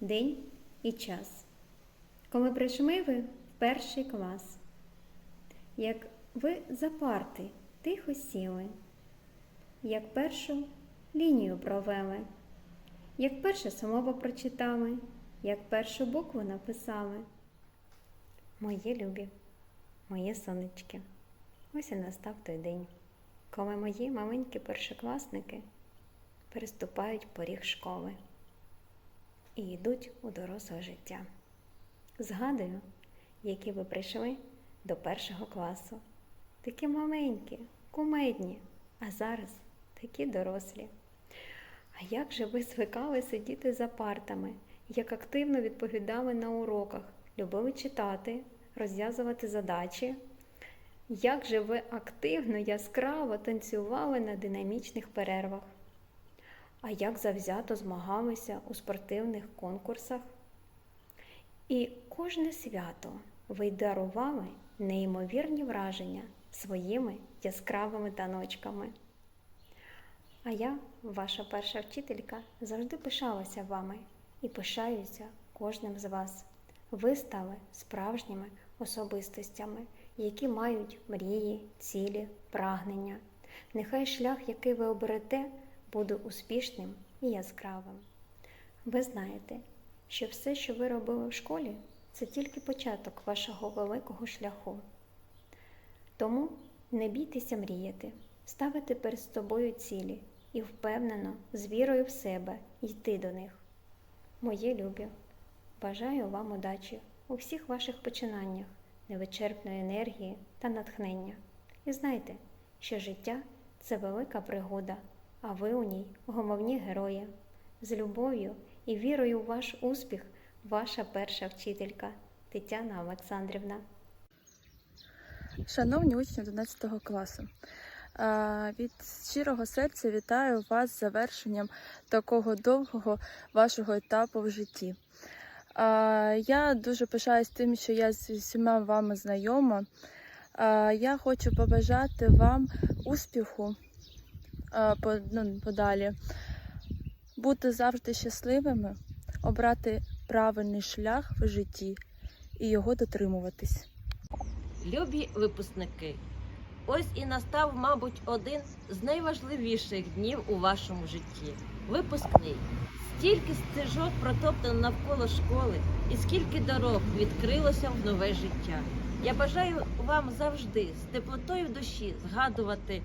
день і час. Коли прийшли ви в перший клас, як ви за парти тихо сіли, як першу лінію провели, як перше слово прочитали, як першу букву написали. Мої любі, мої сонечки, ось і настав той день, коли мої маленькі першокласники переступають поріг школи і йдуть у доросле життя. Згадую, які ви прийшли до першого класу. Такі маленькі, кумедні, а зараз такі дорослі. А як же ви звикали сидіти за партами, як активно відповідали на уроках, любили читати, розв'язувати задачі? Як же ви активно, яскраво танцювали на динамічних перервах? А як завзято змагалися у спортивних конкурсах? І кожне свято ви дарували неймовірні враження своїми яскравими таночками. А я, ваша перша вчителька, завжди пишалася вами і пишаюся кожним з вас. Ви стали справжніми особистостями, які мають мрії, цілі, прагнення. Нехай шлях, який ви оберете, буде успішним і яскравим. Ви знаєте, що все, що ви робили в школі, це тільки початок вашого великого шляху. Тому не бійтеся мріяти, ставити перед собою цілі і впевнено, з вірою в себе йти до них. Мої любі, бажаю вам удачі у всіх ваших починаннях, невичерпної енергії та натхнення. І знайте, що життя це велика пригода, а ви у ній головні герої. З любов'ю і вірою у ваш успіх, ваша перша вчителька Тетяна Олександрівна. Шановні учні 11 класу, від щирого серця вітаю вас з завершенням такого довгого вашого етапу в житті. Я дуже пишаюсь тим, що я з усіма вами знайома. Я хочу побажати вам успіху подалі, бути завжди щасливими, обрати правильний шлях в житті і його дотримуватись. Любі випускники, ось і настав, мабуть, один з найважливіших днів у вашому житті випускний. Стільки стежок протоптано навколо школи, і скільки дорог відкрилося в нове життя. Я бажаю вам завжди з теплотою в душі згадувати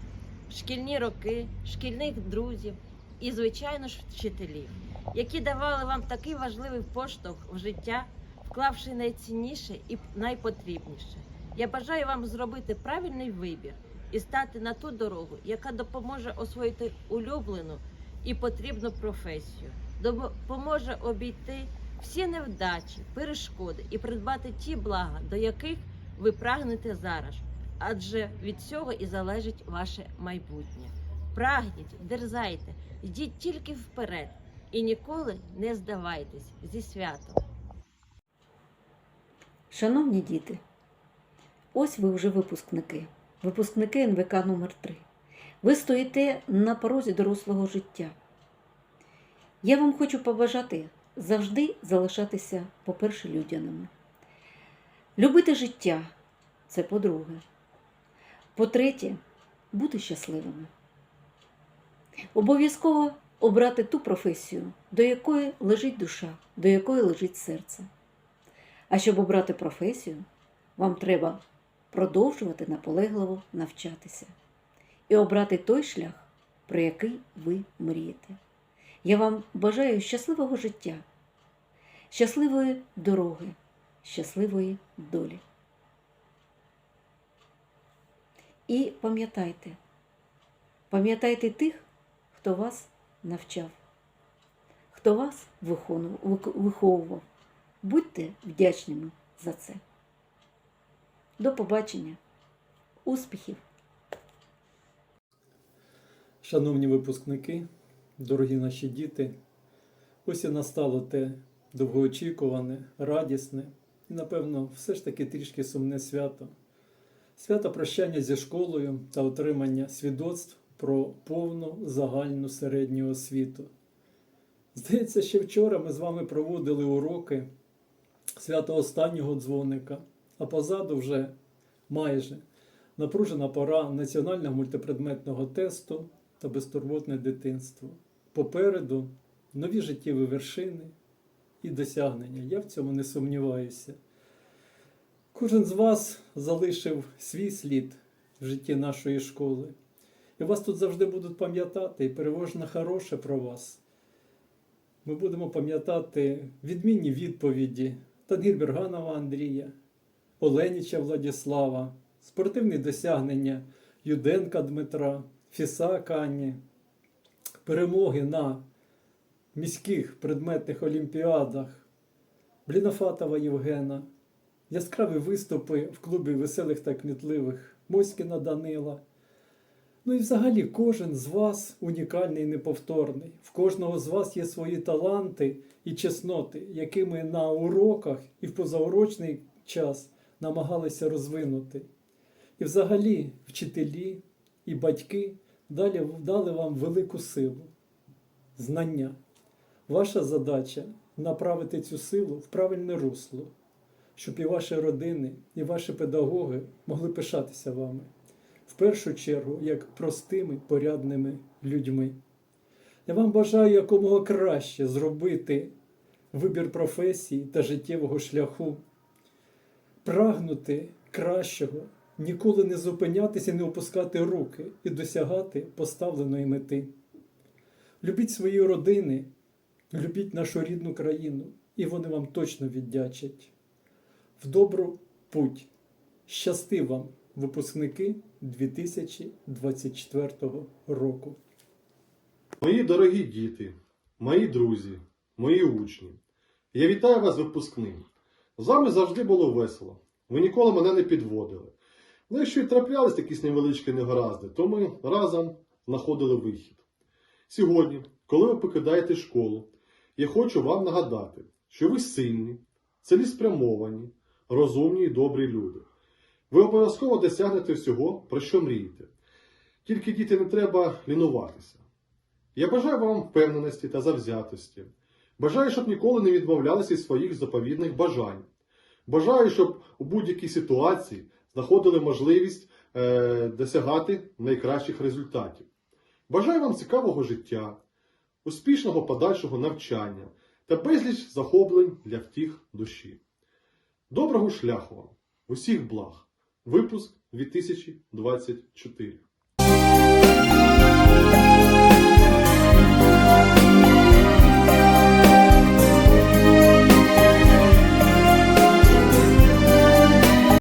шкільні роки, шкільних друзів і, звичайно ж, вчителів, які давали вам такий важливий поштовх в життя, вклавши найцінніше і найпотрібніше. Я бажаю вам зробити правильний вибір і стати на ту дорогу, яка допоможе освоїти улюблену і потрібну професію, допоможе обійти всі невдачі, перешкоди і придбати ті блага, до яких ви прагнете зараз, адже від цього і залежить ваше майбутнє. Прагніть, дерзайте, йдіть тільки вперед і ніколи не здавайтесь зі святом. Шановні діти, ось ви вже випускники, випускники НВК номер 3 Ви стоїте на порозі дорослого життя. Я вам хочу побажати завжди залишатися, по-перше, людяними. Любити життя це по-друге. По-третє, бути щасливими. Обов'язково обрати ту професію, до якої лежить душа, до якої лежить серце. А щоб обрати професію, вам треба продовжувати наполегливо навчатися і обрати той шлях, про який ви мрієте. Я вам бажаю щасливого життя, щасливої дороги, щасливої долі. І пам'ятайте, пам'ятайте тих, хто вас навчав, хто вас виховував. Будьте вдячними за це. До побачення, успіхів! Шановні випускники, дорогі наші діти, ось і настало те довгоочікуване, радісне і, напевно, все ж таки трішки сумне свято. Свято прощання зі школою та отримання свідоцтв про повну загальну середню освіту. Здається, ще вчора ми з вами проводили уроки свято останнього дзвоника, а позаду вже майже напружена пора національного мультипредметного тесту та безтурботне дитинство. Попереду нові життєві вершини і досягнення. Я в цьому не сумніваюся. Кожен з вас залишив свій слід в житті нашої школи. І вас тут завжди будуть пам'ятати і переважно хороше про вас. Ми будемо пам'ятати відмінні відповіді Тангірберганова Андрія, Оленіча Владіслава, спортивні досягнення Юденка Дмитра, Фісака Ані, перемоги на міських предметних олімпіадах, Блінофатова Євгена, яскраві виступи в клубі веселих та кмітливих Моськіна Данила. Ну і взагалі кожен з вас унікальний і неповторний. В кожного з вас є свої таланти і чесноти, які ми на уроках і в позаурочний час намагалися розвинути. І взагалі вчителі і батьки далі дали вам велику силу, знання. Ваша задача направити цю силу в правильне русло, щоб і ваші родини, і ваші педагоги могли пишатися вами в першу чергу як простими порядними людьми. Я вам бажаю якомога краще зробити вибір професії та життєвого шляху, прагнути кращого, ніколи не зупинятися, не опускати руки і досягати поставленої мети. Любіть свої родини, любіть нашу рідну країну, і вони вам точно віддячать. В добру путь! Щасти вам! випускники 2024 року. Мої дорогі діти, мої друзі, мої учні, я вітаю вас випускним. З вами завжди було весело. Ви ніколи мене не підводили. Ну, якщо й траплялись якісь невеличкі негаразди, то ми разом знаходили вихід. Сьогодні, коли ви покидаєте школу, я хочу вам нагадати, що ви сильні, цілеспрямовані, розумні і добрі люди. Ви обов'язково досягнете всього, про що мрієте. Тільки діти не треба лінуватися. Я бажаю вам впевненості та завзятості. Бажаю, щоб ніколи не відмовлялися від своїх заповідних бажань. Бажаю, щоб у будь-якій ситуації знаходили можливість е, досягати найкращих результатів. Бажаю вам цікавого життя, успішного подальшого навчання та безліч захоплень для втіх душі. Доброго шляху вам! Усіх благ! Випуск 2024